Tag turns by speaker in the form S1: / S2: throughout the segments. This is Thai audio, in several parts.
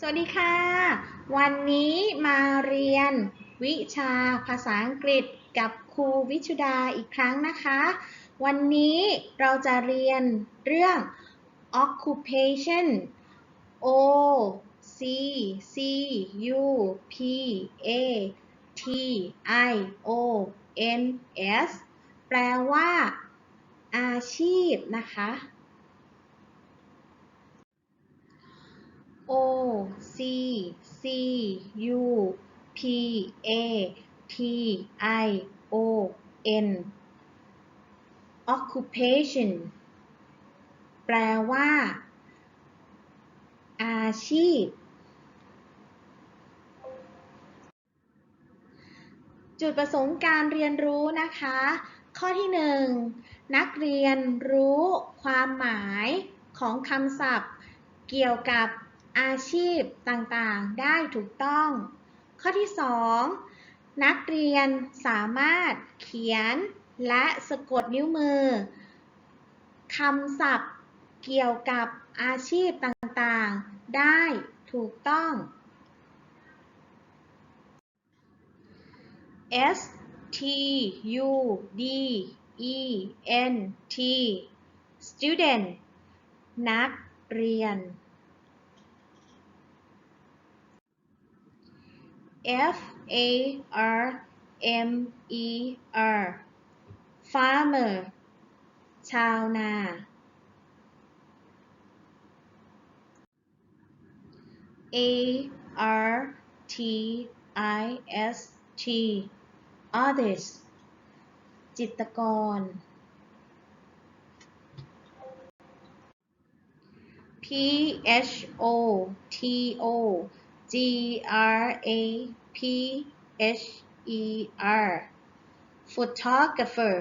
S1: สวัสดีค่ะ วันนี้มาเรียนวิชาภาษาอังกฤษกับครูวิชุดาอีกครั้งนะคะ วันนี้เราจะเรียนเรื่อง occupation o c c u p a t i o n s แปลว่าอาชีพนะคะ O C C U P A T I O N occupation แปลว่า อาชีพ จุดประสงค์การเรียนรู้นะคะ ข้อที่หนึ่งนักเรียนรู้ความหมายของคำศัพท์ เกี่ยวกับ อาชีพต่างๆ ได้ถูกต้อง ข้อที่ 2 นักเรียนสามารถเขียนและสะกดนิ้วมือคำศัพท์เกี่ยวกับอาชีพต่างๆ ได้ถูกต้อง S T U D E N T student นักเรียน F A R M E R farmer ชาวนา A R T I S T artist จิตรกร P H O T O G R A P H E R photographer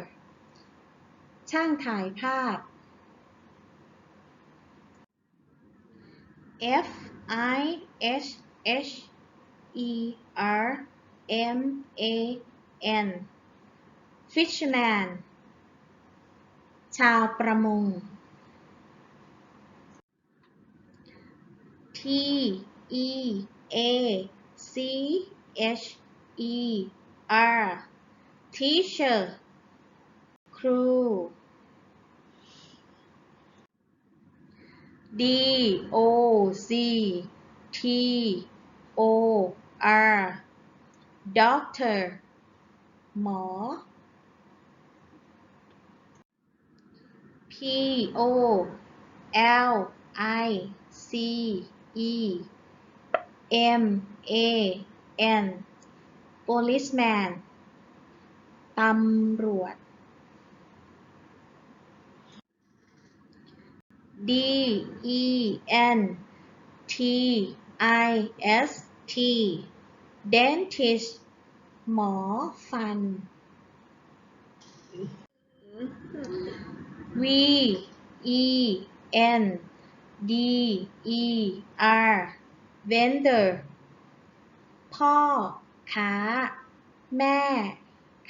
S1: ช่างถ่ายภาพ F I H H E R M A N fisherman ชาวประมง T E A C H E R teacher ครู D O C T O R doctor หมอ P O L I C E M A N policeman ตำรวจ D E N T I S T dentist หมอฟัน V E N D E R vendor พ่อ ค้า แม่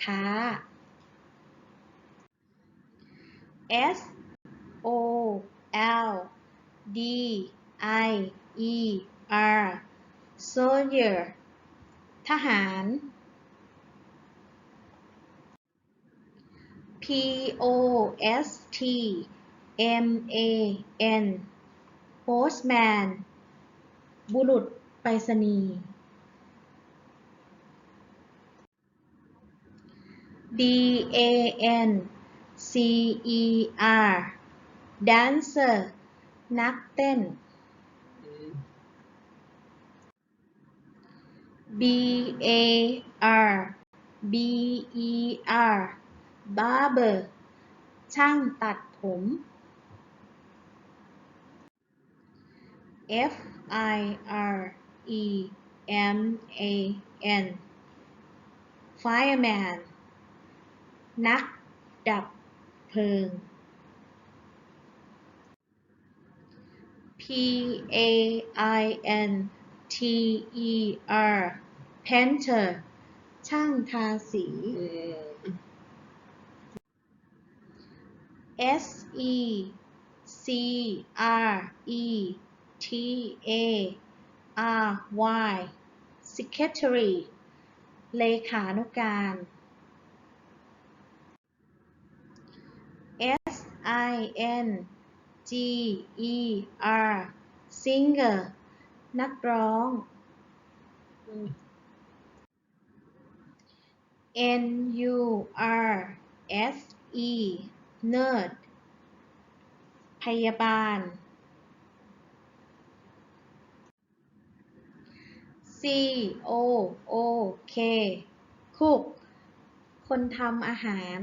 S1: ค้า S O L D I E R soldier ทหาร P O S T M A N postman บุรุษไปรษณีย์ D A N C E R dancer นักเต้น B A R B E R barber ช่างตัดผม F I R E M A N fireman นักดับเพลิง P A I N T E R painter ช่างทาสี S E C R E T A R Y secretary เลขานุการ S I N G E R singer นักร้อง N U R S E nerd พยาบาล O O K cook คนทำอาหาร